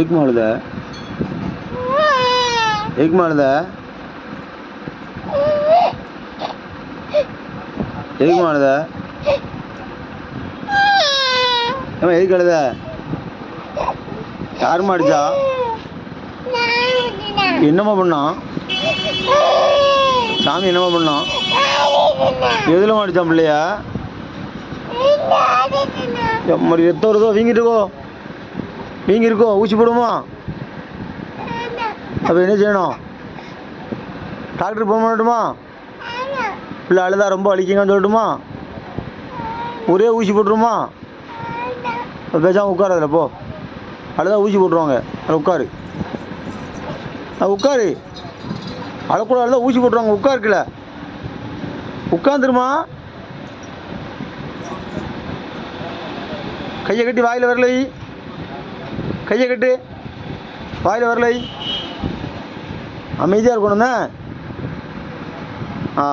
எதுக்குமா அழுத எதுக்குமா அழுத எதுக்குமா அழுத ஏமா எதுக்கு அழுத? யார் அடிச்சா என்னம்மா பண்ணான் சாமி என்னம்மா பண்ணான் எதுல மாடிச்சான் பிள்ளையா? எம்மடி வருதோ வீங்கிட்டு நீங்க இருக்கோ ஊசி போடுமா அப்போ என்ன செய்யணும்? டாக்டர் போக மாட்டோமா பிள்ளை அழுதா ரொம்ப வலிக்குங்கன்னு சொல்லட்டுமா? ஒரே ஊசி போட்டுருமா? அப்ப பேசாம உட்கார் அதில் போ. அழுதா ஊசி போட்டுருவாங்க. அதில் உட்காரு. உட்காரு. அழக்கூட அழுதா ஊசி போட்டுருவாங்க உட்காருக்குல உட்காந்துருமா கையை கட்டி வாயில் வரலை. கையை கட்டு வாயில் வரலை. அமைதியாக இருக்கணும் ஆ.